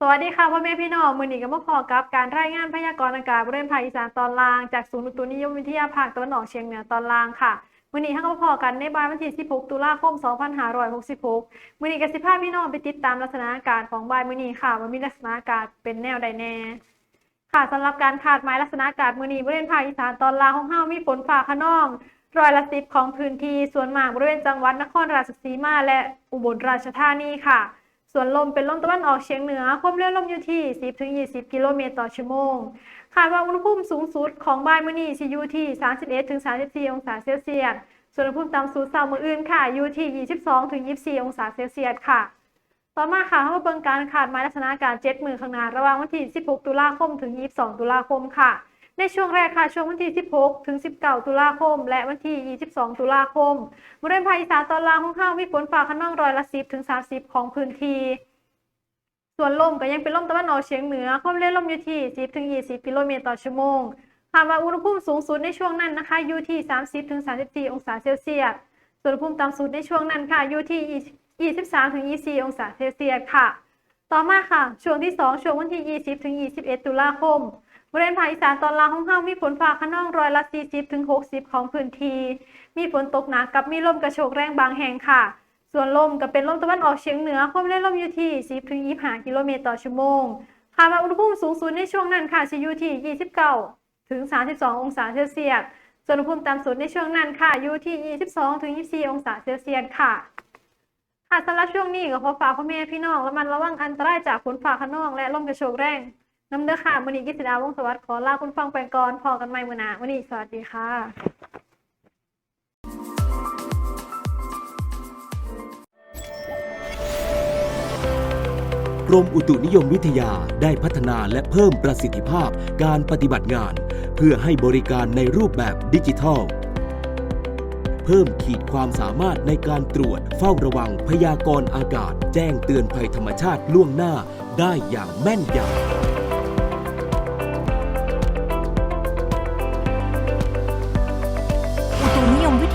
สวัสดีค่ะพ่อแม่พี่น้องมือนี้ก็มาพอกับการรายงานพยากรณ์อากาศบริเวณภาคอีสานตอนล่าง จากศูนย์อุตุนิยมวิทยาภาคตะวันออกเฉียงเหนือตอนล่างค่ะมือนี้เราก็มาพอกันในบ่ายวันที่ 16 ตุลาคม 2566 มือนี้ก็สิพาพพี่น้องไปติดตามลักษณะอากาศของบ่ายมือนี้ค่ะว่ามีลักษณะอากาศเป็นแนวใดแน่ค่ะสำหรับการคาดหมายลักษณะอากาศมือนี้บริเวณภาคอีสานตอนล่างของเฮามีฝนฟ้าคะนองร้อยละสิบของพื้นที่ส่วนมากบริเวณจังหวัดนครราชสีมาและอุบลราชธานีค่ะ ส่วนลมเป็นลมตะวันออกเฉียงเหนือ ความเร็วลมอยู่ที่ 10-20 กิโลเมตรต่อชั่วโมง คาดว่าอุณหภูมิสูงสุดของบ่ายมื้อนี้สิอยู่ที่31-34 องศาเซลเซียส ส่วนอุณหภูมิต่ำสุดเช้ามื้ออื่นค่ะ อยู่ที่ 22-24 องศาเซลเซียสค่ะ ต่อมาค่ะเข้ามาเบิ่งการคาดหมายลักษณะอากาศ7มื้อข้างหน้าระหว่างวันที่ 16 ตุลาคมถึง 22 ตุลาคมค่ะ ในช่วงแรกค่ะช่วงวันที่ 16 ถึง 19 ตุลาคม และวันที่ 22 ตุลาคมบริเวณภาคอีสานตอนล่างของเฮามีฝนฟ้าคะนองร้อยละ 10 ถึง 30 ของพื้นที่ส่วนลมก็ยังเป็นลมตะวันออกเฉียงเหนือความเร็วลมอยู่ที่ 10 ถึง 20 กิโลเมตรต่อชั่วโมงคาดว่าอุณหภูมิสูงสุดในช่วงนั้นนะคะอยู่ที่ 30 ถึง 34 องศาเซลเซียส ส่วนอุณหภูมิต่ำสุดในช่วงนั้นค่ะอยู่ที่ 23 ถึง 24 องศาเซลเซียสค่ะ ต่อมาค่ะ ช่วงที่ 2 ช่วงวันที่ 20 ถึง 21 ตุลาคม ริเวณภาคอีสานตอนล่างของเฮามีฝนฟ้าคะนองร้อยละ 40ถึง60 ของพื้นที่มีฝนตกหนักกับมีลมกระโชกแรงบางแห่งค่ะ ส่วนลมก็เป็นลมตะวันออกเฉียงเหนือความเร็วลมอยู่ที่ 10ถึง25 กิโลเมตรต่อชั่วโมงคาดว่าอุณหภูมิสูงสุดในช่วงนั้นค่ะจะอยู่ที่ 29 ถึง 32 องศาเซลเซียสส่วนอุณหภูมิต่ำสุดในช่วงนั้นค่ะอยู่ที่ 22 ถึง 24 องศาเซลเซียสค่ะค่ะสำหรับช่วงนี้ก็ขอฝากพ่อแม่พี่น้องระมัดระวังอันตรายจากฝนฟ้าคะนองและลมกระโชกแรง น้ำเด้อค่ะวันนี้กิษดาวงศสวัสดิ์ขอลาคุณฟังไปก่อนพอกันใหม่มื้อหน้าวันนี้สวัสดีค่ะกรมอุตุนิยมวิทยาได้พัฒนาและเพิ่มประสิทธิภาพการปฏิบัติงาน เพื่อให้บริการในรูปแบบดิจิทัล เพิ่มขีดความสามารถในการตรวจเฝ้าระวังพยากรณ์อากาศ แจ้งเตือนภัยธรรมชาติล่วงหน้าได้อย่างแม่นยำ